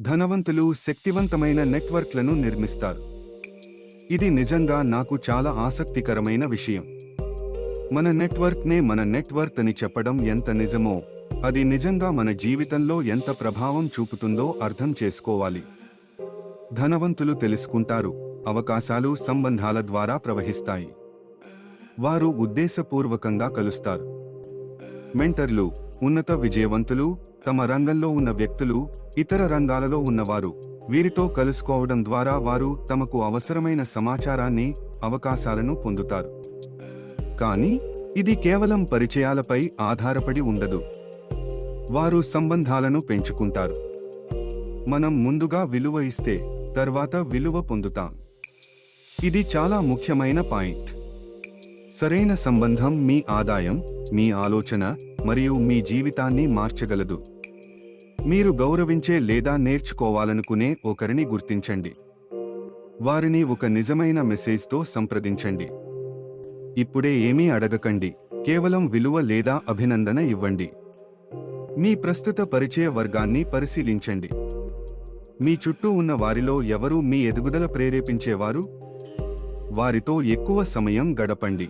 ధనవంతులు శక్తివంతమైన నెట్వర్క్లను నిర్మిస్తారు. ఇది నిజంగా నాకు చాలా ఆసక్తికరమైన విషయం. మన నెట్వర్క్నే మన నెట్వర్క్ అని చెప్పడం ఎంత నిజమో అది నిజంగా మన జీవితంలో ఎంత ప్రభావం చూపుతుందో అర్థం చేసుకోవాలి. ధనవంతులు తెలుసుకుంటారు అవకాశాలు సంబంధాల ద్వారా ప్రవహిస్తాయి. వారు ఉద్దేశపూర్వకంగా కలుస్తారు. మెంటర్లు ఉన్నత విజయవంతులు తమ రంగంలో ఉన్న వ్యక్తులు ఇతర రంగాలలో ఉన్నవారు. వీరితో కలుసుకోవడం ద్వారా వారు తమకు అవసరమైన సమాచారాన్ని అవకాశాలను పొందుతారు. కానీ ఇది కేవలం పరిచయాలపై ఆధారపడి ఉండదు. వారు సంబంధాలను పెంచుకుంటారు. మనం ముందుగా విలువ ఇస్తే తర్వాత విలువ పొందుతాం. ఇది చాలా ముఖ్యమైన పాయింట్. సరైన సంబంధం మీ ఆదాయం మీ ఆలోచన మరియు మీ జీవితాన్ని మార్చగలదు. మీరు గౌరవించే లేదా నేర్చుకోవాలనుకునే ఒకరిని గుర్తించండి. వారిని ఒక నిజమైన మెసేజ్తో సంప్రదించండి. ఇప్పుడే ఏమీ అడగకండి కేవలం విలువ లేదా అభినందన ఇవ్వండి. మీ ప్రస్తుత పరిచయ వర్గాన్ని పరిశీలించండి. మీ చుట్టూ ఉన్న వారిలో ఎవరు మీ ఎదుగుదల ప్రేరేపించేవారు? వారితో ఎక్కువ సమయం గడపండి.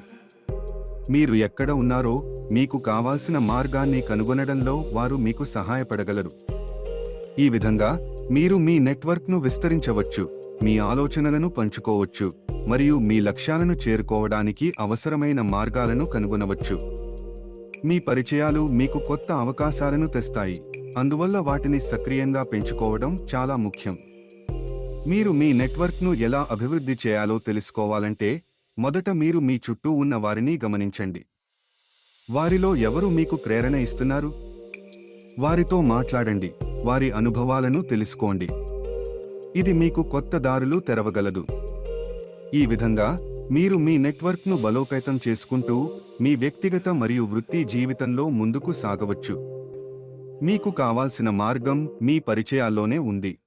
మీరు ఎక్కడ ఉన్నారో మీకు కావాల్సిన మార్గాన్ని కనుగొనడంలో వారు మీకు సహాయపడగలరు. ఈ విధంగా మీరు మీ నెట్వర్క్ను విస్తరించవచ్చు మీ ఆలోచనలను పంచుకోవచ్చు మరియు మీ లక్ష్యాలను చేరుకోవడానికి అవసరమైన మార్గాలను కనుగొనవచ్చు. మీ పరిచయాలు మీకు కొత్త అవకాశాలను తెస్తాయి అందువల్ల వాటిని సక్రియంగా పెంచుకోవడం చాలా ముఖ్యం. మీరు మీ నెట్వర్క్ను ఎలా అభివృద్ధి చేయాలో తెలుసుకోవాలంటే మొదట మీరు మీ చుట్టూ ఉన్న వారిని గమనించండి. వారిలో ఎవరు మీకు ప్రేరణ ఇస్తున్నారు? వారితో మాట్లాడండి. వారి అనుభవాలను తెలుసుకోండి. ఇది మీకు కొత్త దారులు తెరవగలదు. ఈ విధంగా మీరు మీ నెట్వర్క్ను బలోపేతం చేసుకుంటూ మీ వ్యక్తిగత మరియు వృత్తి జీవితంలో ముందుకు సాగవచ్చు. మీకు కావాల్సిన మార్గం మీ పరిచయాల్లోనే ఉంది.